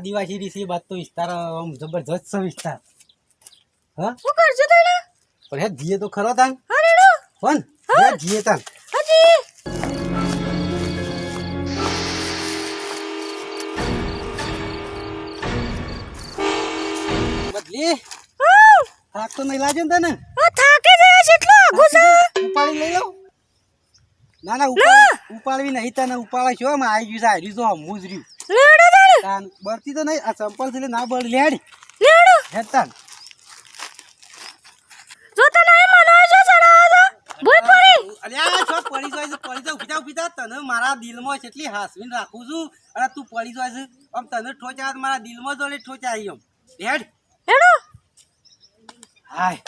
આદિવાસી રીસી બાદ તો વિસ્તાર આમ જબરજસ્ત છે વિસ્તાર. હા? શું કરજો તને પણ હે જીએ તો ખરો તાન. હા રેડો. કોણ હે. જીએ તાન. હાજી. બદલી. થાક તો નહીં લાગે ને તને? આ થાકી ગયા છે. એટલો આગો ઉપાડી લઈ લો ના ના ઉપાડ ઉપાડવી નહીં તને ઉપાડે છો આમાં આવી ગયું છે હમું જ રહ્યું તારે તાન બળતી તો નહીં આ ચંપલથી ના બળ લેડી. લેડો? હે તાન. જો તો નહીં મનો જો ચડાવો છો ભૂલ પડી. આ છો પડી જાય પડી જાવ ઊભી ઊભી તને મારા દિલમાં કેટલી હાસવીન રાખું છું અને તું પડી જાય છે. આમ તને ઠોચા મારા દિલમાં જોડે ઠોચા આવી આમ. હેડ હેડો હાય.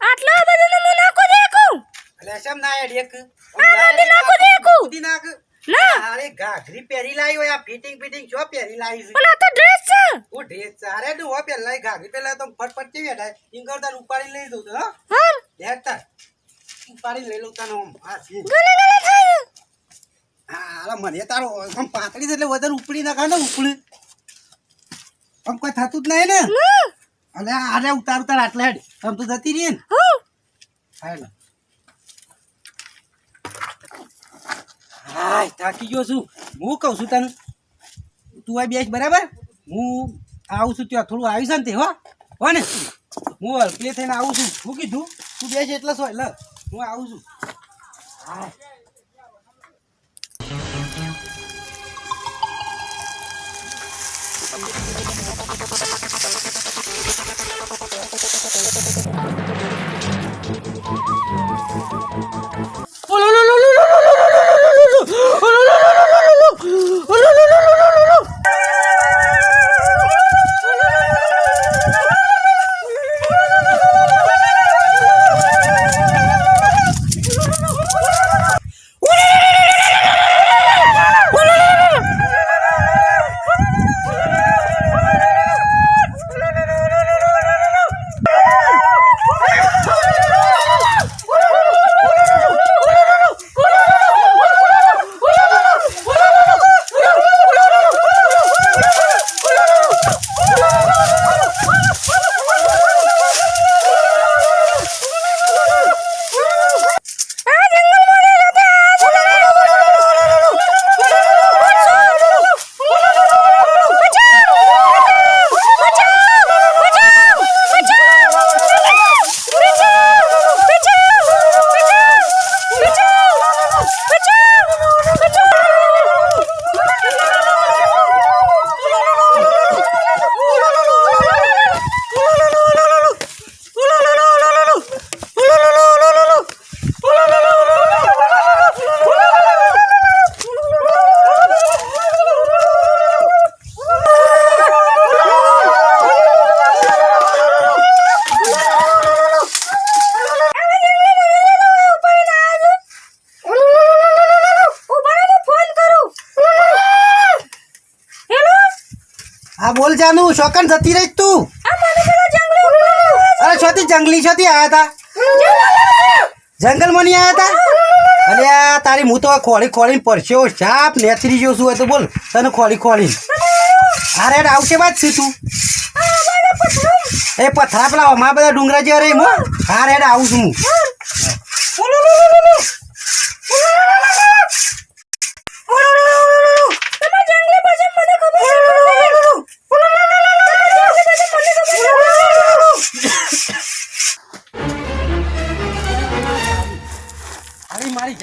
આટલા બધા મને નાખો દેખું? એટલે શેમ ના હેડ એક? નથી નાખું દેખું. નાખ. ના અરે ઘાઘરી પહેરી લાવી હોય આ ફિટિંગ ફિટિંગ છો પહેરી લાવી છે. પણ આ તો ડ્રેસ છે. હું નું હો પેલા ઘાઘરી પેલા તો ફટફટ કેવી હટાય ઇંગર તાર ઉપાડી લઈ દઉં તો હા. હા તાર ઉપાડી લઈ લઉં તને હા છે ગલે ગલે થાય. હા અલા મને તારો આમ પાતળી છે એટલે વધારે ઉપડી નાખા ને ઉપડી. આમ કોઈ થતું જ નહીં ને. ના અલે અરે ઉતાર ઉતાર આટલે હેડ. આમ તો જતી રહી ને. હા. હાય થાકી ગયો છું. હું કહું છું તને, તું આ બેસ બરાબર? હું આવું છું ત્યાં થોડું આવીશ ને તે હો. હો ને? હું પ્લે થઈને આવું છું. શું કીધું, તું બેસ એટલે શું લ. હું આવું છું. હા જાનું શોકન જતી રહી તું. અરે છોથી જંગલી છોથી આયા હતા જંગલમાં નહીં આયા હતા અરે આ તારી હું તો ખોળી ખોળી પરસ્યો સાપ નેથરી જો શું હોય તો બોલ તને ખોળી ખોળી અરે આવશે વાત છે તું? એ પથરા પેલા અમારા બધા ડુંગરા જે રે મો હા રેડ આવું છું હું.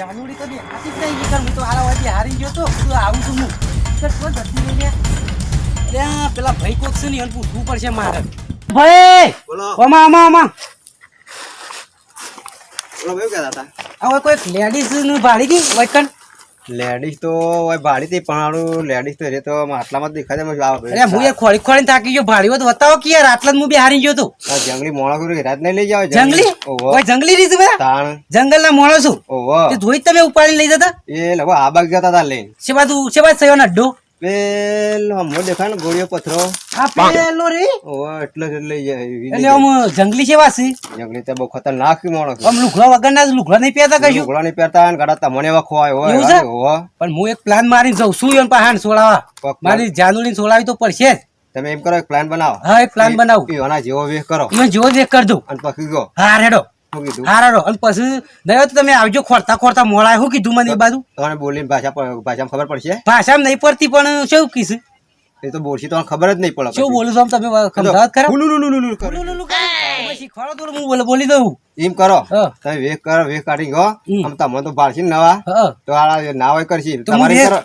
જાનુડી કદી હાથી જ નહીં હું તો હારા વાજી હારી ગયો તો તું આવું છું હું. તો તો જતી રહી ત્યાં પેલા ભાઈ કોક છે ને એને પૂછવું પડશે મારે. ભાઈ! બોલો. ઓમાં ઓમાં ઓમાં. બોલો કેવું કહેતા હતા? હવે કોઈ લેડીઝનું ભાડી દી વૈકન લેડીઝ તો હવે ભાડી થી પણ લેડીઝ તો રે તો આટલામાં જ દેખાય છે મને લાવ અરે હું એ ખોળી ખોળી થાકી ગયો ભાડી તો બતાવો કે યાર આટલા હું બી હારી ગયો તો. આ જંગલી મોણા ગુરુ રાત નહીં લઈ જાવ જંગલી ઓય જંગલી રીત તાણ. જંગલ ના મોણો છું. ઓહો. તે ધોઈ તમે ઉપાડી લઈ જતા? એ લોકો આ બાગ જતા તા લઈને. છે બાજુ છે બાજુ સયો ના અડ્ડો પેલો હમો દેખાય ને ગોળીઓ પથરો. આ પેલો રે? ઓવે એટલે જ લઈ જાય એટલે આમ જંગલી છે વાસી. જંગલી તો બહુ ખતરનાક માણસ આમ લુગડા વગરના જ લુગડા નહીં પહેરતા કશું? લુગડા નહીં પહેરતા ને ગાડા તમને એવા ખોવાય હોય એવું છે? પણ હું એક પ્લાન મારીને જઉં. છું એમ પહાણ સોળાવા મારી જાનુડીને સોળાવી તો પડશે જ. તમે એમ કરો એક પ્લાન બનાવો. હા એક પ્લાન બનાવું. એવાના જેવો વેહ કરો. એમાં જેવો દેખ કરજો. અને પછી ગયો હા રેડો. શું કીધું? હા રેડો અને પછી નહીં તો તમે આવજો ખોરતા ખોરતા મોડા શું કીધું મને એ બાજુ? તમને બોલીને ભાષા ભાષામાં ખબર પડશે? ભાષામાં નહીં પડતી પણ શું કીધું એ તો બોલશી તો ખબર જ નહીં પડે શું બોલું છું તમે સમજાવત ખરા? શીખવાડો તો હું બોલે બોલી દઉં. એમ કરો. તમે વેહ કરો વેહ કાઢી ગયો આમ તમને તો ભાળશી નવા. તો આ ના હોય કરશી. તમારે કરો.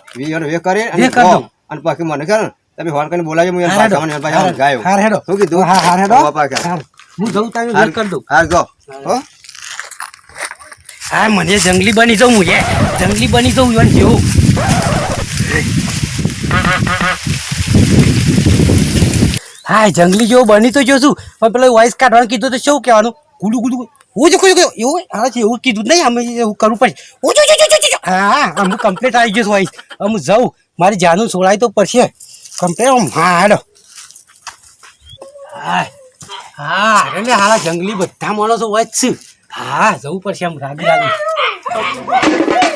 અને ગો. અને પછી મને કરો. તમે ફોન કરીને બોલાવજો હું ગાયો. હેડો. શું કીધું? હા હેડો. હા. જઉં તમે વેટ કરી દઉં. હા જો. હો? હા મને જંગલી બની જાઉં હું જંગલી બની જાઉં ઈવન જેવું. હા જંગલી જેવું બની તો જોશું. પણ પેલો વોઇસ કાઢવાનું કીધું તો શું કહેવાનું? ગુડુ ગુડુ હું જો કોઈ એવું હા છે એવું કીધું નહીં. અમે એવું કરવું પડશે હું જો જો હા હા હું કમ્પ્લીટ આવી ગયો વોઇસ હું જાઉં. મારી જાનું છોડાય તો પડશે. કમ્પ્લેટ હા હાલો હા. હા એટલે હાલા જંગલી બધા માણસો છે. હા જવું પડશે આમ રાગી રાગી.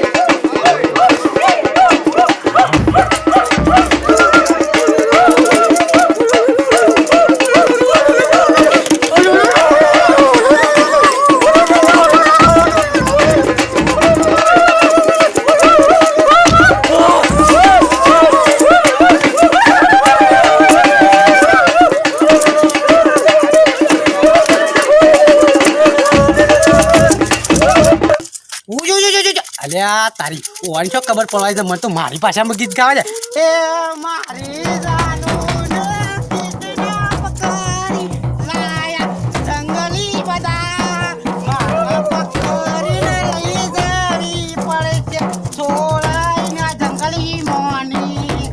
તારી ઓવાની છો ખબર પડવાની છે મને તો મારી ભાષામાં ગીત ગાવા છે એ મારી જંગલી મોની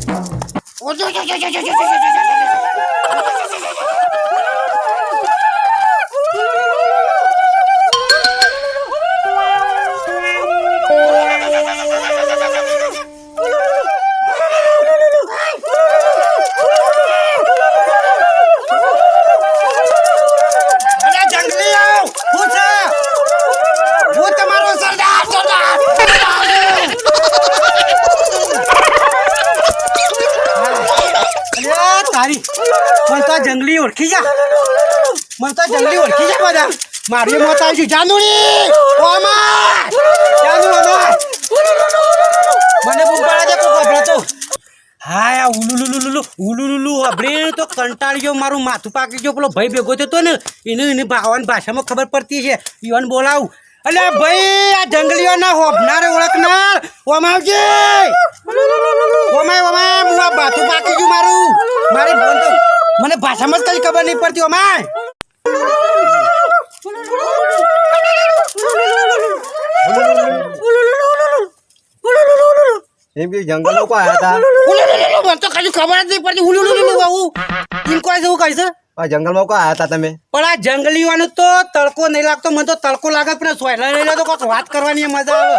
જંગલી ઓળખી જા બધા. મારી મોત આવી છું જાનુડી ઓ અમાર! જાનુ અમાર મને બુંબાડા દે કોઈ ગભરા તો હા આ ઉલુલુલુલુલુ, ઉલુલુલુ તો કંટાળી ગયો મારું માથું પાકી ગયો. પેલો ભાઈ ભેગો થયો તો ને, એને એને ભાવાની ભાષામાં ખબર પડતી છે. ઈવન બોલાવું. અલે ભાઈ, આ જંગલીઓના હોભનાર ઓળખનાર ઓમાવજી ઓમાય ઓમાય, હું આ માથું પાકી ગયું મારું. મારી તો મને ભાષામાં જ કઈ ખબર નહીં પડતી, ઓમાય. એમ કે જંગલ લોકો આયા હતા મને તો? કશું ખબર જ નહીં પડતી આ જંગલમાં કો આયા હતા તમે? પણ આ જંગલીઓને તો તડકો નહીં લાગતો મને તો તડકો લાગે પણ સોયલા લઈ લો તો કોઈક વાત કરવાની મજા આવે.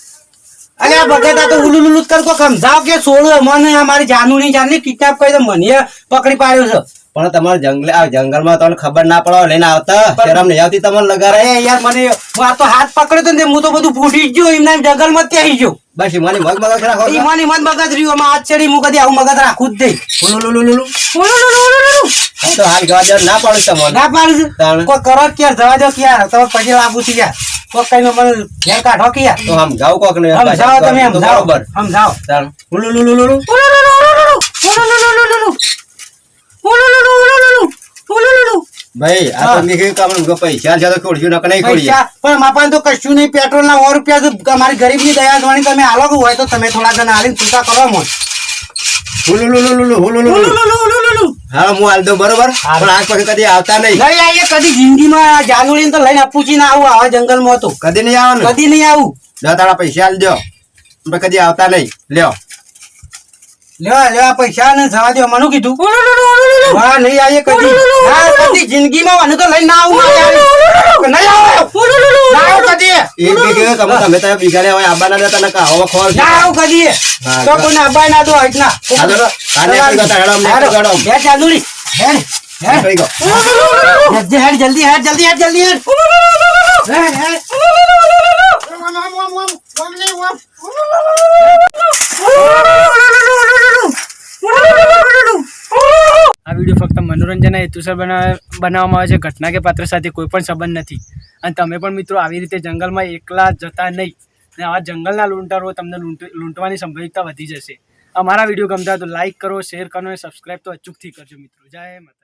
આ બગેટા તો ઉલુ લુલુ કર કોક સમજાવ કે સોળું મને અમારી જાનુની જાનની કિડનેપ કરી મને પકડી પાડ્યો છે. પણ તમારે જંગલ આ જંગલમાં તમને ખબર ના પડો લઈને આવતા. શરમ નહીં આવતી તમને લગાડે. એ યાર મને હું આ તો હાથ પકડ્યો તો ને હું તો બધું ફૂટી ગયો એમના જંગલમાં ત્યાં ગયો. બસ મને મગ મગજ રાખો છો. ઈમાન ઈમાન મગજ રહ્યું આમાં હાથ છેડી હું કદી આવું મગજ રાખું જ નહીં. લુલુ લુલુ લુલુ તો હાલ જવા ના પાડું તમને. ના પાડું છું. કોઈ કરો જ ક્યાં જવા દો ક્યાં તમે પછી લાગુ થઈ ગયા કોકાઈ નો નક નહીં પણ માપાન તો કશું નહીં પેટ્રોલ ના 100 રૂપિયા તો મારી ગરીબની દયા જોણી તમે આલો હોય તો તમે થોડા ઘણા આલીને ચિંતા કરો મોય હા હું હાલ દઉં બરોબર પણ આજ પછી કદી આવતા નહીં નહીં આવીએ કદી જિંદગીમાં જાનુડીને તો લઈને આપું છું ના આવું આવા જંગલમાં તો કદી નહીં આવવાનું કદી નહીં આવું દસ તારા પૈસા આલ દો પણ કદી આવતા નહીં લ્યો લેવા લેવા પૈસા ને જવા દો મને કીધું હા નહીં આવીએ કદી કદી જિંદગીમાં મને તો લઈને ના આવું મારે આવીએ. નહીં આવું ના આવું કદી એક કે તમે તમે તમે બિગાડ્યા હોય આબાના ને તને ના આવું તો ના દો હેડ જલ્દી હેડ જલ્દી હેડ જલ્દી હેડ આ વીડિયો ફક્ત મનોરંજનના હેતુસર બનાવવામાં આવે છે. ઘટના કે પાત્ર સાથે કોઈ પણ સંબંધ નથી. અને તમે પણ મિત્રો આવી રીતે જંગલમાં એકલા જતા નહીં. અને આવા જંગલના લૂંટારો તમને લૂંટ, લૂંટવાની સંભવિતતા વધી જશે. અમારા વીડિયો ગમતા તો લાઈક કરો શેર કરો અને સબસ્ક્રાઈબ તો અચૂકથી કરજો મિત્રો. જય માતા